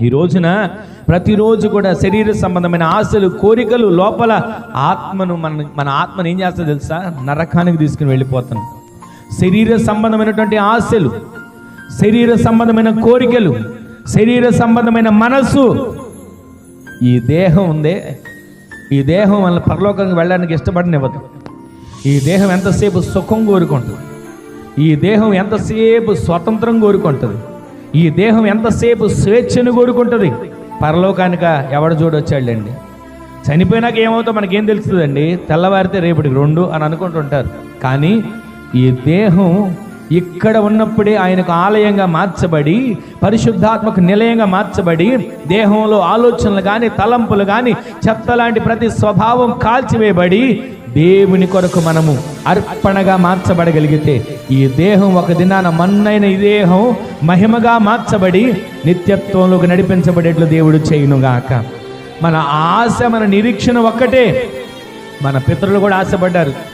ఈ రోజున ప్రతిరోజు కూడా శరీర సంబంధమైన ఆశలు కోరికలు లోపల ఆత్మను మన మన ఆత్మను ఏం చేస్తా తెలుసా? నరకానికి తీసుకుని వెళ్ళిపోతాను శరీర సంబంధమైనటువంటి ఆశలు శరీర సంబంధమైన కోరికలు శరీర సంబంధమైన మనస్సు. ఈ దేహం ఉందే. ఈ దేహం వల్ల పరలోకానికి వెళ్ళడానికి ఇష్టపడనివ్వదు. ఈ దేహం ఎంతసేపు సుఖం కోరుకుంటుంది? ఈ దేహం ఎంతసేపు స్వతంత్రం కోరుకుంటుంది? ఈ దేహం ఎంతసేపు స్వేచ్ఛను కోరుకుంటుంది? పరలోకానిక ఎవడు చూడొచ్చాళ్ళండి చనిపోయినాక ఏమవుతుందో మనకేం తెలుస్తుందండి? తెల్లవారితే రేపటికి రెండు అని అనుకుంటుంటారు. కానీ ఈ దేహం ఇక్కడ ఉన్నప్పుడే ఆయనకు ఆలయంగా మార్చబడి పరిశుద్ధాత్మకు నిలయంగా మార్చబడి దేహంలో ఆలోచనలు కానీ తలంపులు కానీ చెత్త లాంటి ప్రతి స్వభావం కాల్చివేయబడి దేవుని కొరకు మనము అర్పణగా మార్చబడగలిగితే ఈ దేహం ఒక దినాన మన్నైన ఈ దేహం మహిమగా మార్చబడి నిత్యత్వంలోకి నడిపించబడేట్లు దేవుడు చేయునుగాక. మన ఆశ మన నిరీక్షణ ఒక్కటే. మన పితరులు కూడా ఆశపడ్డారు.